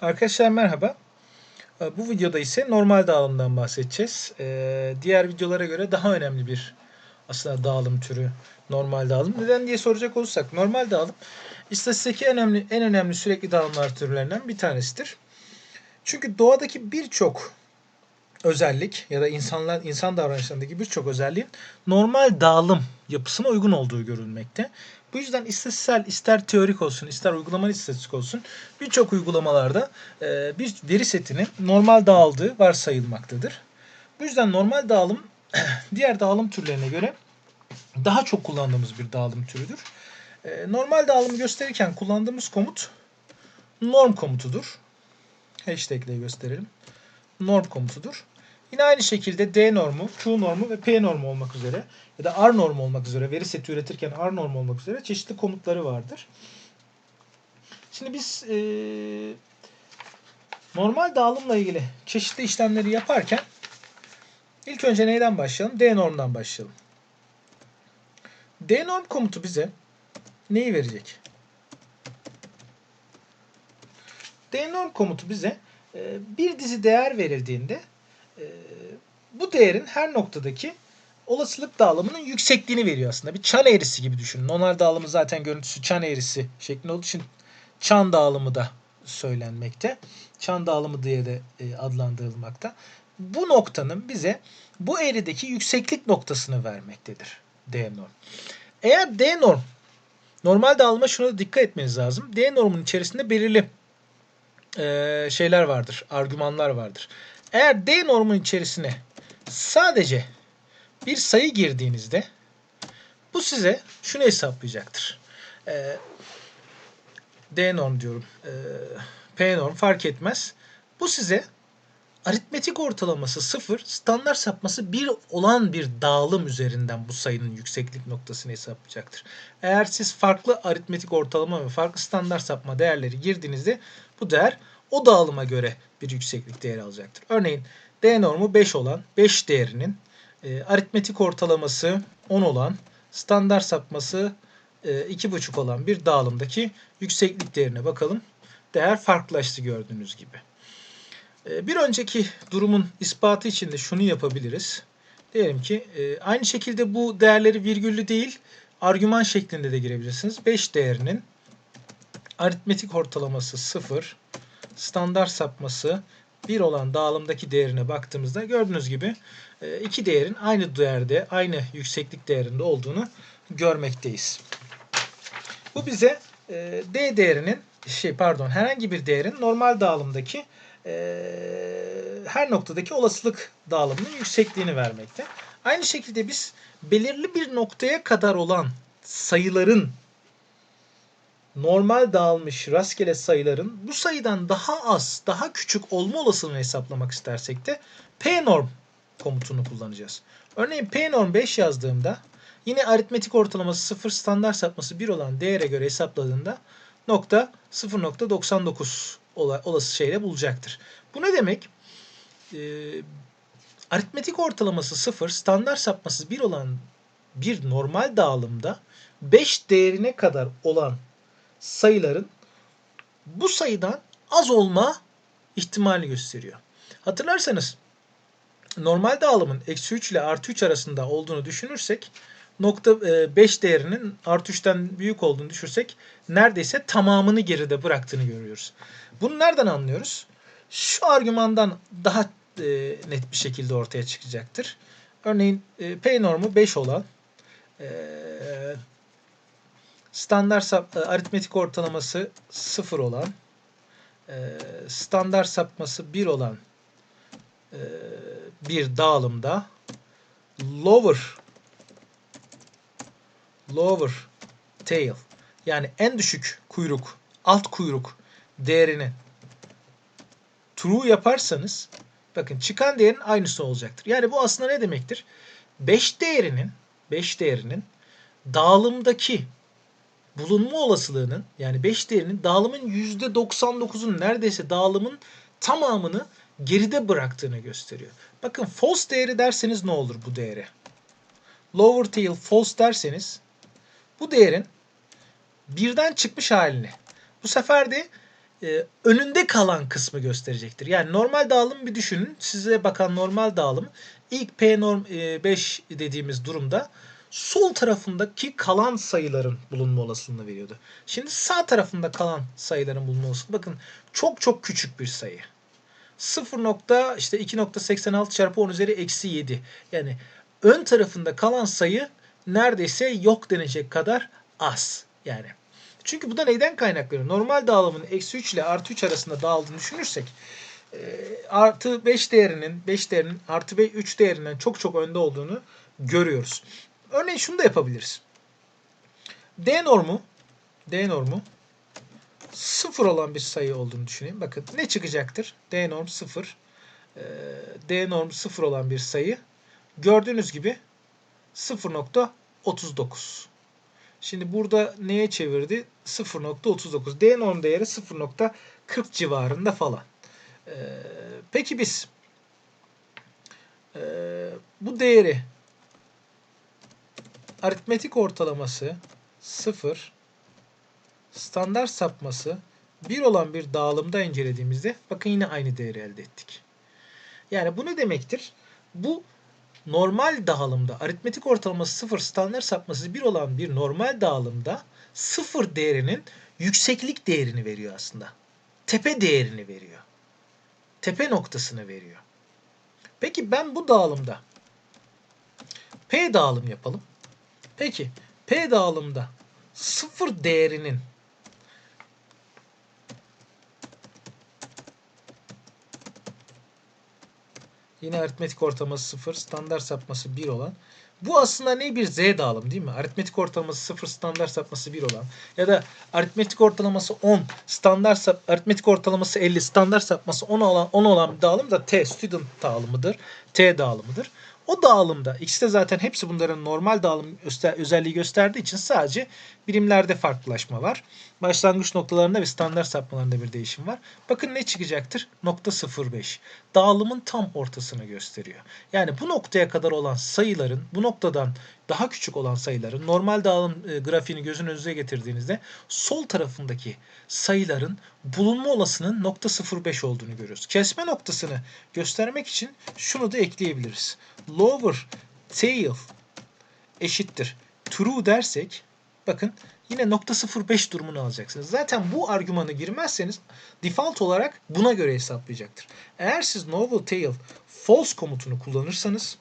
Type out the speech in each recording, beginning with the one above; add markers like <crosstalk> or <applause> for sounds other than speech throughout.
Arkadaşlar merhaba. Ee, Bu videoda ise normal dağılımdan bahsedeceğiz. Ee, diğer videolara göre daha önemli bir aslında dağılım türü normal dağılım. Neden diye soracak olursak normal dağılım istatistikteki en önemli en önemli sürekli dağılımlar türlerinden bir tanesidir. Çünkü doğadaki birçok özellik ya da insanlar insan davranışlarındaki birçok özelliğin normal dağılım yapısına uygun olduğu görülmekte. Bu yüzden istatistiksel ister teorik olsun ister uygulamalı istatistik olsun birçok uygulamalarda e, bir veri setinin normal dağıldığı varsayılmaktadır. Bu yüzden normal dağılım <clears throat> diğer dağılım türlerine göre daha çok kullandığımız bir dağılım türüdür. E, normal dağılımı gösterirken kullandığımız komut norm komutudur. Hashtag ile gösterelim. Norm komutudur. Yine aynı şekilde D normu, Q normu ve P normu olmak üzere ya da R normu olmak üzere veri seti üretirken R normu olmak üzere çeşitli komutları vardır. Şimdi biz e, normal dağılımla ilgili çeşitli işlemleri yaparken ilk önce neyden başlayalım? D normdan başlayalım. D norm komutu bize neyi verecek? D norm komutu bize e, bir dizi değer verildiğinde bu değerin her noktadaki olasılık dağılımının yüksekliğini veriyor aslında. Bir çan eğrisi gibi düşünün. Normal dağılımı zaten görüntüsü çan eğrisi şeklinde olduğu için çan dağılımı da söylenmekte. Çan dağılımı diye de e, adlandırılmakta. Bu noktanın bize bu eğrideki yükseklik noktasını vermektedir. D norm. Eğer D norm normal dağılıma şuna da dikkat etmeniz lazım. D normun içerisinde belirli e, şeyler vardır, argümanlar vardır. Eğer D normun içerisine sadece bir sayı girdiğinizde bu size şunu hesaplayacaktır. E, D norm diyorum. E, P norm fark etmez. Bu size aritmetik ortalaması 0, standart sapması 1 olan bir dağılım üzerinden bu sayının yükseklik noktasını hesaplayacaktır. Eğer siz farklı aritmetik ortalama ve farklı standart sapma değerleri girdiğinizde bu değer o dağılıma göre bir yükseklik değeri alacaktır. Örneğin D normu 5 olan 5 değerinin e, aritmetik ortalaması 10 olan standart sapması e, 2,5 olan bir dağılımdaki yükseklik değerine bakalım. Değer farklılaştı gördüğünüz gibi. E, bir önceki durumun ispatı için de şunu yapabiliriz. Diyelim ki e, aynı şekilde bu değerleri virgüllü değil argüman şeklinde de girebilirsiniz. 5 değerinin aritmetik ortalaması 0, standart sapması 1 olan dağılımdaki değerine baktığımızda gördüğünüz gibi e, iki değerin aynı değerde, aynı yükseklik değerinde olduğunu görmekteyiz. Bu bize e, D değerinin şey pardon herhangi bir değerin normal dağılımdaki e, her noktadaki olasılık dağılımının yüksekliğini vermekte. Aynı şekilde biz belirli bir noktaya kadar olan sayıların normal dağılmış rastgele sayıların bu sayıdan daha az, daha küçük olma olasılığını hesaplamak istersek de p norm komutunu kullanacağız. Örneğin p norm 5 yazdığımda yine aritmetik ortalaması 0 standart sapması 1 olan değere göre hesapladığında nokta 0.99 olası şeyle bulacaktır. Bu ne demek? Ee, aritmetik ortalaması 0 standart sapması 1 olan bir normal dağılımda 5 değerine kadar olan sayıların bu sayıdan az olma ihtimali gösteriyor. Hatırlarsanız normal dağılımın eksi 3 ile artı 3 arasında olduğunu düşünürsek nokta 5 e, değerinin artı 3'ten büyük olduğunu düşünürsek neredeyse tamamını geride bıraktığını görüyoruz. Bunu nereden anlıyoruz? Şu argümandan daha e, net bir şekilde ortaya çıkacaktır. Örneğin e, P normu 5 olan standart e, aritmetik ortalaması 0 olan e, standart sapması 1 olan e, bir dağılımda lower lower tail yani en düşük kuyruk alt kuyruk değerini true yaparsanız bakın çıkan değerin aynısı olacaktır. Yani bu aslında ne demektir? 5 değerinin 5 değerinin dağılımdaki bulunma olasılığının yani 5 değerinin dağılımın %99'un neredeyse dağılımın tamamını geride bıraktığını gösteriyor. Bakın false değeri derseniz ne olur bu değere? Lower tail false derseniz bu değerin birden çıkmış halini. Bu sefer de e, önünde kalan kısmı gösterecektir. Yani normal dağılım bir düşünün. Size bakan normal dağılım ilk P norm e, 5 dediğimiz durumda sol tarafındaki kalan sayıların bulunma olasılığını veriyordu. Şimdi sağ tarafında kalan sayıların bulunma olasılığı bakın çok çok küçük bir sayı. 0 nokta işte 2.86 çarpı 10 üzeri eksi 7. Yani ön tarafında kalan sayı neredeyse yok denecek kadar az. Yani çünkü bu da neyden kaynaklanıyor? Normal dağılımın eksi 3 ile artı 3 arasında dağıldığını düşünürsek e, artı 5 değerinin 5 değerinin artı 3 değerinden çok çok önde olduğunu görüyoruz. Örneğin şunu da yapabiliriz. D normu D normu 0 olan bir sayı olduğunu düşüneyim. Bakın ne çıkacaktır? D norm 0. E, D norm 0 olan bir sayı. Gördüğünüz gibi 0.39. Şimdi burada neye çevirdi? 0.39. D norm değeri 0.40 civarında falan. Ee, peki biz e, bu değeri aritmetik ortalaması 0 standart sapması 1 olan bir dağılımda incelediğimizde bakın yine aynı değeri elde ettik. Yani bu ne demektir? Bu normal dağılımda aritmetik ortalaması 0 standart sapması 1 olan bir normal dağılımda 0 değerinin yükseklik değerini veriyor aslında. Tepe değerini veriyor. Tepe noktasını veriyor. Peki ben bu dağılımda P dağılım yapalım. Peki P dağılımda 0 değerinin Yine aritmetik ortalaması 0, standart sapması 1 olan. Bu aslında ne bir z dağılım değil mi? Aritmetik ortalaması 0, standart sapması 1 olan. Ya da aritmetik ortalaması 10, standart sap, aritmetik ortalaması 50, standart sapması 10 olan 10 olan bir dağılım da T student dağılımıdır. T dağılımıdır. O dağılımda ikisi de zaten hepsi bunların normal dağılım özelliği gösterdiği için sadece birimlerde farklılaşma var. Başlangıç noktalarında ve standart sapmalarında bir değişim var. Bakın ne çıkacaktır? Nokta 0,5. Dağılımın tam ortasını gösteriyor. Yani bu noktaya kadar olan sayıların bu noktadan daha küçük olan sayıların normal dağılım e, grafiğini gözün önüne getirdiğinizde sol tarafındaki sayıların bulunma olasının nokta 0,5 olduğunu görüyoruz. Kesme noktasını göstermek için şunu da ekleyebiliriz. Lower tail eşittir true dersek bakın yine nokta 0.5 durumunu alacaksınız. Zaten bu argümanı girmezseniz default olarak buna göre hesaplayacaktır. Eğer siz novel tail false komutunu kullanırsanız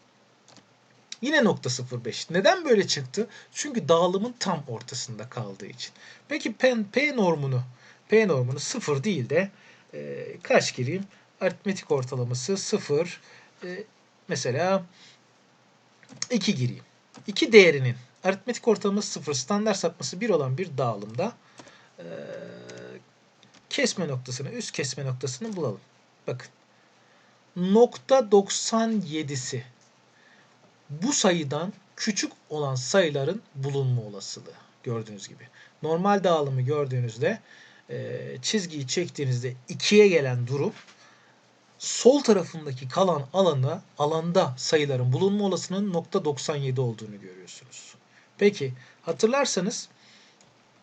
Yine nokta 0.5. Neden böyle çıktı? Çünkü dağılımın tam ortasında kaldığı için. Peki P, P normunu P normunu 0 değil de e, kaç gireyim? Aritmetik ortalaması 0 e, mesela 2 gireyim. 2 değerinin aritmetik ortalaması 0 standart sapması 1 olan bir dağılımda kesme noktasını üst kesme noktasını bulalım. Bakın. Nokta 97'si bu sayıdan küçük olan sayıların bulunma olasılığı gördüğünüz gibi. Normal dağılımı gördüğünüzde çizgiyi çektiğinizde 2'ye gelen durum sol tarafındaki kalan alanda alanda sayıların bulunma olasılığının nokta 97 olduğunu görüyorsunuz. Peki hatırlarsanız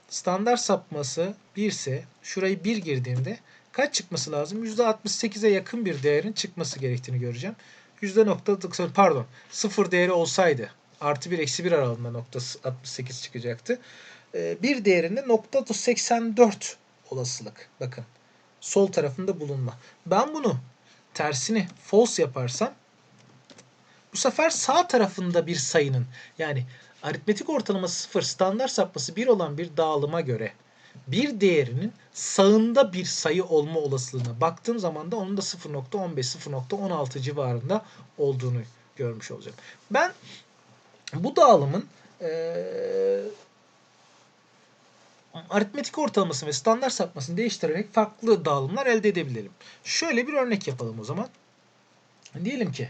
standart sapması 1 ise şurayı 1 girdiğimde kaç çıkması lazım? %68'e yakın bir değerin çıkması gerektiğini göreceğim yüzde nokta pardon sıfır değeri olsaydı artı 1 eksi 1 aralığında nokta 68 çıkacaktı. Ee, bir değerinde nokta 84 olasılık. Bakın sol tarafında bulunma. Ben bunu tersini false yaparsam bu sefer sağ tarafında bir sayının yani aritmetik ortalaması 0 standart sapması 1 olan bir dağılıma göre bir değerinin sağında bir sayı olma olasılığına baktığım zaman da onun da 0.15 0.16 civarında olduğunu görmüş olacağım. Ben bu dağılımın ee, aritmetik ortalamasını ve standart sapmasını değiştirerek farklı dağılımlar elde edebilirim. Şöyle bir örnek yapalım o zaman. Diyelim ki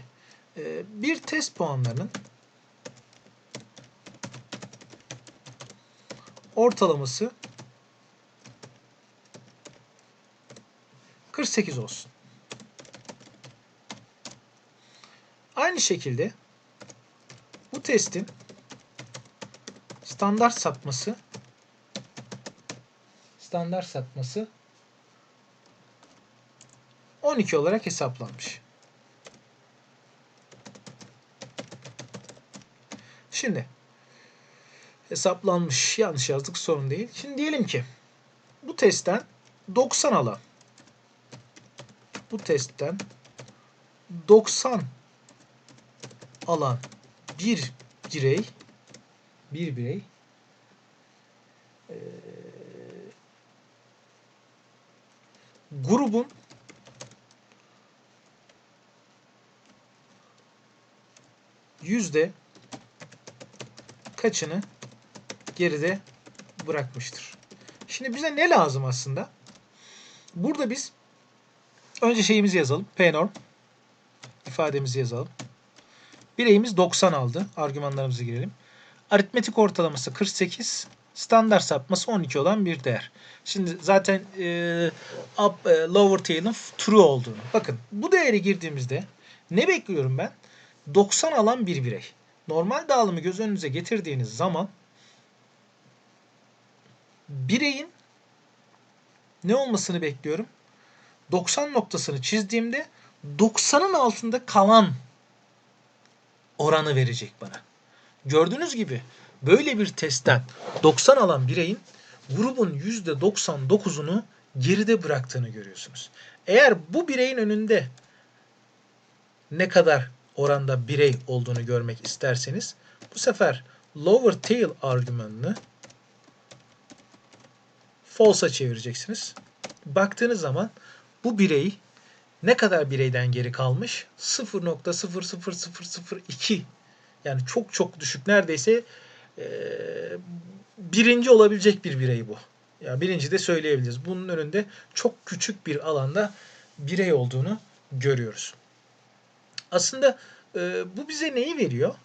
bir test puanlarının ortalaması 48 olsun. Aynı şekilde bu testin standart sapması standart sapması 12 olarak hesaplanmış. Şimdi hesaplanmış. Yanlış yazdık sorun değil. Şimdi diyelim ki bu testten 90 alan bu testten 90 alan bir birey bir birey eee, grubun yüzde kaçını geride bırakmıştır. Şimdi bize ne lazım aslında? Burada biz önce şeyimizi yazalım. P-norm ifademizi yazalım. Bireyimiz 90 aldı. Argümanlarımızı girelim. Aritmetik ortalaması 48, standart sapması 12 olan bir değer. Şimdi zaten e, up, e, lower tail'ın true olduğunu. Bakın bu değeri girdiğimizde ne bekliyorum ben? 90 alan bir birey. Normal dağılımı göz önünüze getirdiğiniz zaman bireyin ne olmasını bekliyorum? 90 noktasını çizdiğimde 90'ın altında kalan oranı verecek bana. Gördüğünüz gibi böyle bir testten 90 alan bireyin grubun %99'unu geride bıraktığını görüyorsunuz. Eğer bu bireyin önünde ne kadar oranda birey olduğunu görmek isterseniz bu sefer lower tail argümanını false'a çevireceksiniz. Baktığınız zaman bu birey ne kadar bireyden geri kalmış? 0.00002 yani çok çok düşük neredeyse e, birinci olabilecek bir birey bu. Ya birinci de söyleyebiliriz. Bunun önünde çok küçük bir alanda birey olduğunu görüyoruz. Aslında e, bu bize neyi veriyor?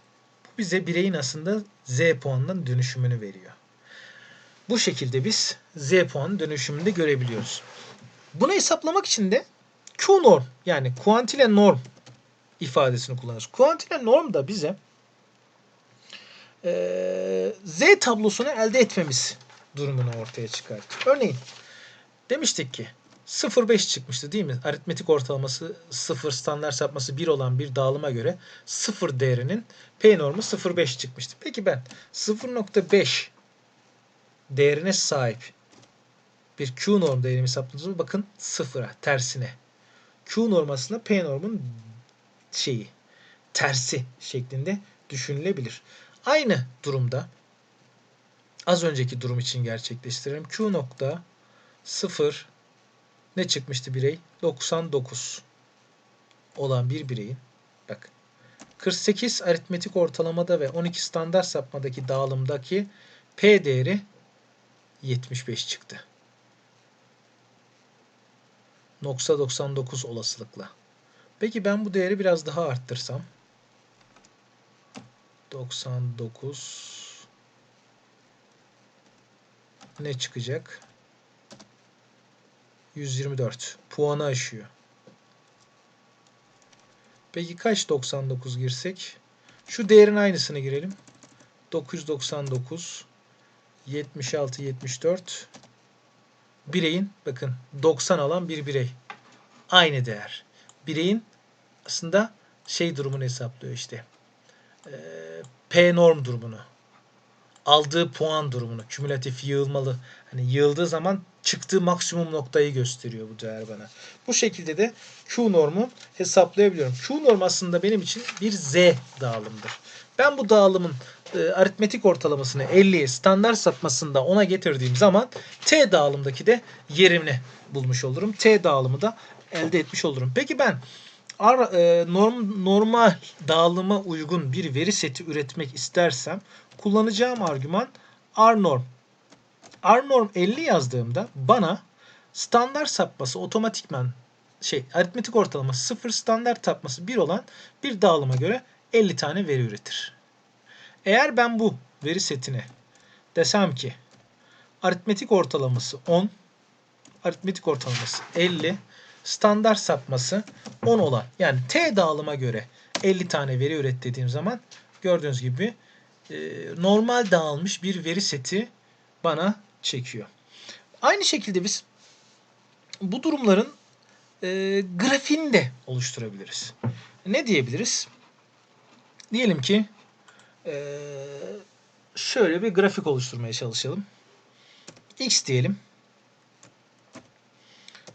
Bu bize bireyin aslında Z puanından dönüşümünü veriyor. Bu şekilde biz Z puanı dönüşümünde görebiliyoruz. Bunu hesaplamak için de Q norm yani kuantile norm ifadesini kullanırız. Kuantile norm da bize e, Z tablosunu elde etmemiz durumunu ortaya çıkartıyor. Örneğin demiştik ki 0.5 çıkmıştı değil mi? Aritmetik ortalaması 0, standart sapması 1 olan bir dağılıma göre 0 değerinin P normu 0.5 çıkmıştı. Peki ben 0.5 değerine sahip bir Q norm değerimi hesapladığımızda bakın sıfıra, tersine. Q norm aslında P normun şeyi, tersi şeklinde düşünülebilir. Aynı durumda az önceki durum için gerçekleştirelim. Q nokta 0 ne çıkmıştı birey? 99 olan bir bireyin bak 48 aritmetik ortalamada ve 12 standart sapmadaki dağılımdaki P değeri 75 çıktı. 0.99 olasılıkla. Peki ben bu değeri biraz daha arttırsam 99 ne çıkacak? 124 puanı aşıyor. Peki kaç 99 girsek? Şu değerin aynısını girelim. 999 76 74 bireyin bakın 90 alan bir birey. Aynı değer. Bireyin aslında şey durumunu hesaplıyor işte. Ee, P norm durumunu. Aldığı puan durumunu. Kümülatif yığılmalı. Hani yığıldığı zaman çıktığı maksimum noktayı gösteriyor bu değer bana. Bu şekilde de Q normu hesaplayabiliyorum. Q norm aslında benim için bir Z dağılımdır. Ben bu dağılımın e, aritmetik ortalamasını 50'ye standart sapmasında 10'a getirdiğim zaman T dağılımdaki de yerimini bulmuş olurum. T dağılımı da elde etmiş olurum. Peki ben ar, e, norm, normal dağılıma uygun bir veri seti üretmek istersem kullanacağım argüman R norm. R norm 50 yazdığımda bana standart sapması otomatikman şey aritmetik ortalaması 0 standart sapması 1 olan bir dağılıma göre 50 tane veri üretir. Eğer ben bu veri setine desem ki aritmetik ortalaması 10, aritmetik ortalaması 50, standart sapması 10 olan yani T dağılıma göre 50 tane veri üret dediğim zaman gördüğünüz gibi e, normal dağılmış bir veri seti bana çekiyor. Aynı şekilde biz bu durumların e, grafiğini de oluşturabiliriz. Ne diyebiliriz? Diyelim ki e, şöyle bir grafik oluşturmaya çalışalım. X diyelim.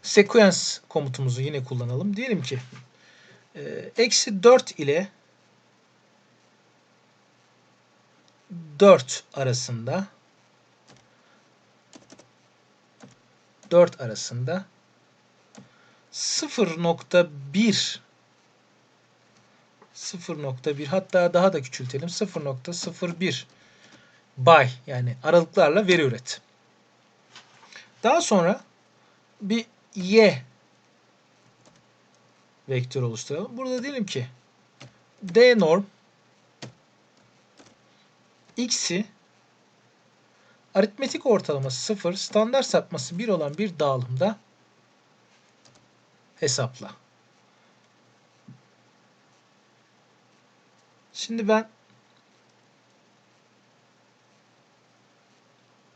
Sequence komutumuzu yine kullanalım. Diyelim ki e, eksi 4 ile 4 arasında 4 arasında 0.1 0.1 hatta daha da küçültelim 0.01 bay yani aralıklarla veri üret. Daha sonra bir y vektör oluşturalım. Burada diyelim ki d norm x'i aritmetik ortalaması 0, standart sapması 1 olan bir dağılımda hesapla. Şimdi ben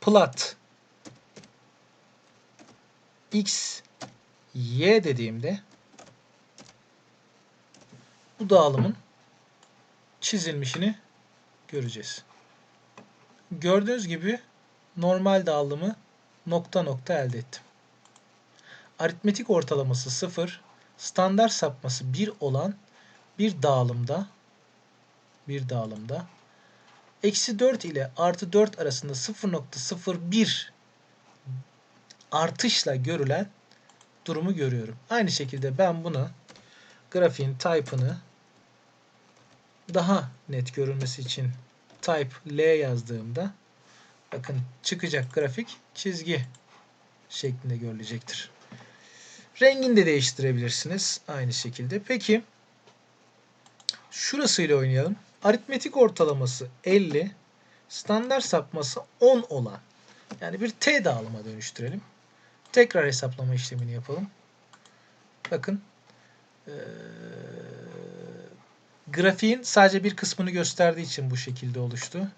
plot x y dediğimde bu dağılımın çizilmişini göreceğiz. Gördüğünüz gibi normal dağılımı nokta nokta elde ettim. Aritmetik ortalaması 0, standart sapması 1 olan bir dağılımda bir dağılımda eksi 4 ile artı 4 arasında 0.01 artışla görülen durumu görüyorum. Aynı şekilde ben bunu grafiğin type'ını daha net görülmesi için type L yazdığımda bakın çıkacak grafik çizgi şeklinde görülecektir. Rengini de değiştirebilirsiniz aynı şekilde. Peki şurasıyla oynayalım. Aritmetik ortalaması 50, standart sapması 10 olan yani bir T dağılıma dönüştürelim. Tekrar hesaplama işlemini yapalım. Bakın ee, grafiğin sadece bir kısmını gösterdiği için bu şekilde oluştu.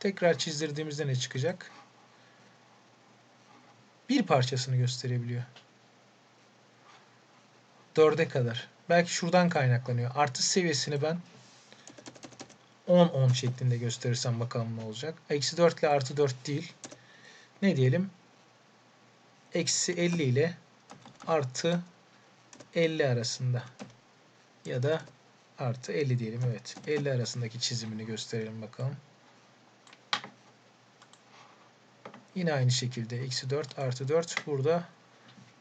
Tekrar çizdirdiğimizde ne çıkacak? Bir parçasını gösterebiliyor. Dörde kadar. Belki şuradan kaynaklanıyor. Artış seviyesini ben 10-10 şeklinde gösterirsem bakalım ne olacak. Eksi 4 ile artı 4 değil. Ne diyelim? Eksi 50 ile artı 50 arasında. Ya da artı 50 diyelim. Evet. 50 arasındaki çizimini gösterelim bakalım. Yine aynı şekilde eksi 4 artı 4. Burada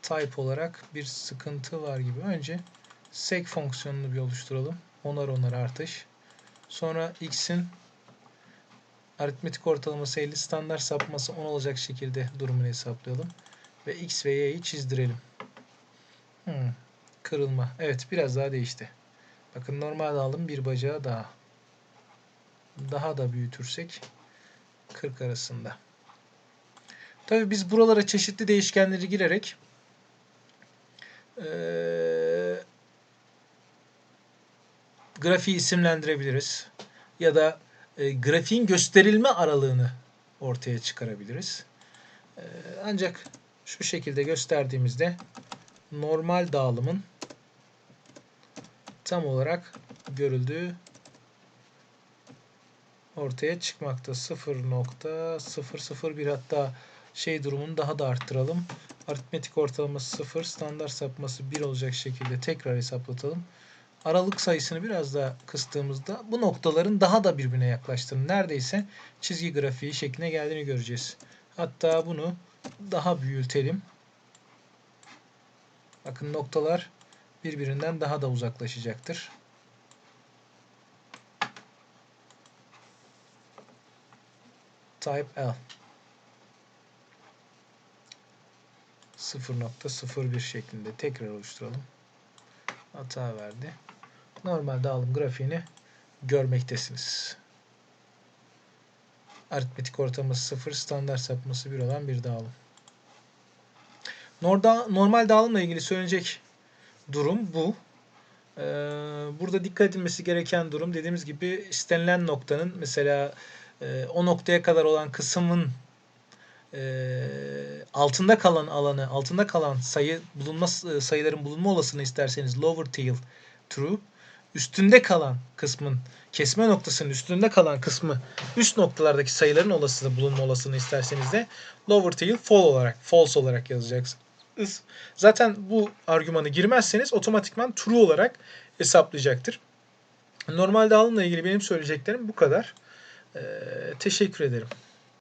type olarak bir sıkıntı var gibi. Önce sec fonksiyonunu bir oluşturalım. Onar onar artış. Sonra x'in aritmetik ortalaması 50 standart sapması 10 olacak şekilde durumunu hesaplayalım. Ve x ve y'yi çizdirelim. Hmm, kırılma. Evet biraz daha değişti. Bakın normal alım bir bacağı daha. Daha da büyütürsek 40 arasında. Tabi biz buralara çeşitli değişkenleri girerek ee, grafiği isimlendirebiliriz. Ya da e, grafiğin gösterilme aralığını ortaya çıkarabiliriz. E, ancak şu şekilde gösterdiğimizde normal dağılımın tam olarak görüldüğü ortaya çıkmakta. 0.001 hatta şey durumunu daha da arttıralım. Aritmetik ortalaması 0, standart sapması 1 olacak şekilde tekrar hesaplatalım. Aralık sayısını biraz daha kıstığımızda bu noktaların daha da birbirine yaklaştığını neredeyse çizgi grafiği şekline geldiğini göreceğiz. Hatta bunu daha büyütelim. Bakın noktalar birbirinden daha da uzaklaşacaktır. Type L 0.01 şeklinde tekrar oluşturalım. Hata verdi. Normal dağılım grafiğini görmektesiniz. Aritmetik ortalaması 0, standart sapması 1 olan bir dağılım. Normal dağılımla ilgili söylenecek durum bu. Ee, burada dikkat edilmesi gereken durum dediğimiz gibi istenilen noktanın mesela e, o noktaya kadar olan kısmın e, altında kalan alanı, altında kalan sayı bulunma e, sayıların bulunma olasılığını isterseniz lower tail true. Üstünde kalan kısmın kesme noktasının üstünde kalan kısmı üst noktalardaki sayıların olasılığı bulunma olasılığını isterseniz de lower tail fall olarak false olarak yazacaksınız. Zaten bu argümanı girmezseniz otomatikman true olarak hesaplayacaktır. Normal dağılımla ilgili benim söyleyeceklerim bu kadar. Ee, teşekkür ederim.